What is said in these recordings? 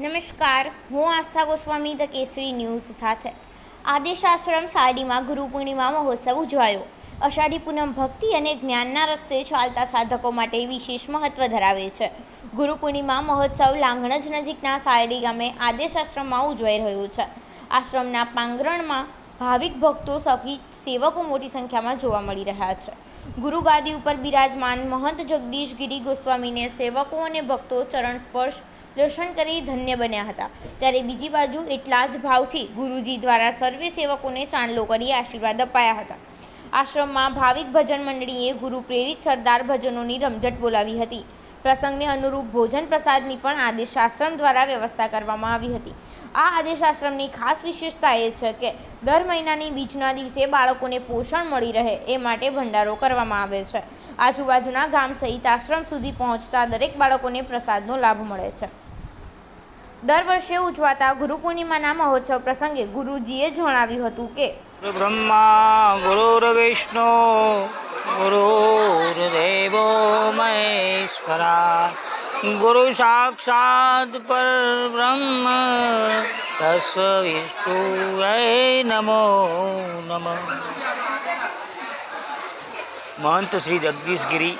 નમસ્કાર, હું આસ્થા Goswami, the Kesari news સાથે. આદેશ આશ્રમ સાડીમાં ગુરુ પૂર્ણિમા મહોત્સવ ઉજવાયો. અષાઢી પૂનમ ભક્તિ અને જ્ઞાનના રસ્તે ચાલતા સાધકો માટે વિશેષ મહત્વ ધરાવે છે. ગુરુ પૂર્ણિમા મહોત્સવ લાંગણજ નજીકના સારડી ગામે આદેશ આશ્રમમાં ઉજવાઈ રહ્યો છે. આશ્રમના પાંગરણમાં ભાવિક ભક્તો સહિત સેવકો મોટી સંખ્યામાં જોવા મળી રહ્યા છે. ગુરુ ગાદી ઉપર બિરાજમાન મહંત જગદીશ ગિરી ગોસ્વામીને સેવકો અને ભક્તો ચરણ સ્પર્શ દર્શન કરી ધન્ય બન્યા હતા. ત્યારે બીજી બાજુ એટલા જ ભાવથી ગુરુજી દ્વારા સર્વે સેવકોને ચાંદલો કરી આશીર્વાદ અપાયા હતા. આશ્રમમાં ભાવિક ભજન મંડળીએ ગુરુ પ્રેરિત સરદાર ભજનોની રમઝટ બોલાવી હતી. પ્રસંગને અનુરૂપ ભોજન પ્રસાદની પણ આદેશ આશ્રમ દ્વારા વ્યવસ્થા કરવામાં આવી હતી. આ આદેશ આશ્રમની ખાસ વિશેષતા એ છે કે, દર મહિનાની બીજના દિવસે બાળકોને પોષણ મળી રહે એ માટે ભંડારો કરવામાં આવે છે. આજુબાજુના ગામ સહિત આશ્રમ સુધી પહોંચતા દરેક બાળકોને પ્રસાદનો લાભ મળે છે. દર વર્ષે ઉજવાતા ગુરુ પૂર્ણિમાના મહોત્સવ પ્રસંગે ગુરુજીએ જણાવ્યું હતું કે, બ્રહ્મા ગુરુર્વિષ્ણુ, ગુરુર્દેવો મહેશ્વરા ગુરુ સાક્ષાત પરબ્રહ્મ તસ્વ વિષ્ણુ નમો નમ મહંત શ્રી જગદીશગીરી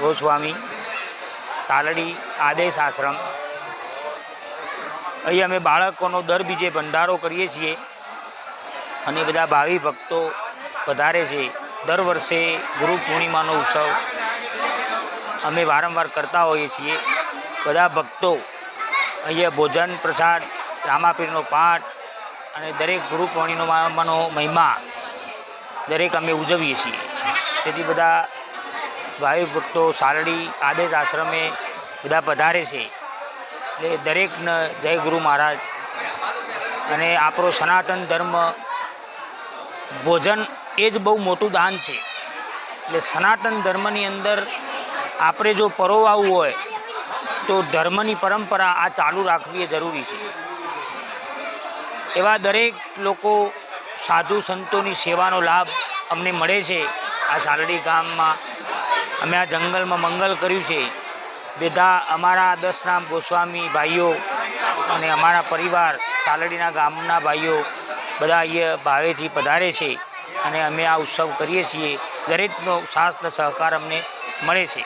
ગોસ્વામી સાલડી આદેશ આશ્રમ અહીં અમે બાળકોનો દર બીજે ભંડારો કરીએ છીએ અને બધા ભાવિ ભક્તો વધારે છે. દર વર્ષે ગુરુ પૂર્ણિમાનો ઉત્સવ અમે વારંવાર કરતા હોઈએ છીએ. બધા ભક્તો અહીંયા ભોજન પ્રસાદ, રામાપીરનો પાઠ અને દરેક ગુરુ પૂર્ણિમાનો મહિમા દરેક અમે ઉજવીએ છીએ. તેથી બધા ભાવિ ભક્તો સારડી આદેશ આશ્રમે બધા પધારે છે. એટલે દરેકને જય ગુરુ મહારાજ. અને આપણો સનાતન ધર્મ ભોજન એ જ બહુ મોટું દાન છે. એટલે સનાતન ધર્મની અંદર આપણે જો પરોવાવું હોય, તો ધર્મની પરંપરા આ ચાલુ રાખવી એ જરૂરી છે. એવા દરેક લોકો, સાધુ સંતોની સેવાનો લાભ અમને મળે છે. આ સાલડી ગામમાં અમે આ જંગલમાં મંગલ કર્યું છે. બધા અમારા દસનામ ગોસ્વામી ભાઈઓ અને અમારા પરિવાર સાલડીના ગામના ભાઈઓ બધા અહીંયા ભાવેથી પધારે છે અને અમે આ ઉત્સવ કરીએ છીએ. દરેકનો સાથ સહકાર અમને મળે છે.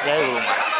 જય ગુરુ મહારાજ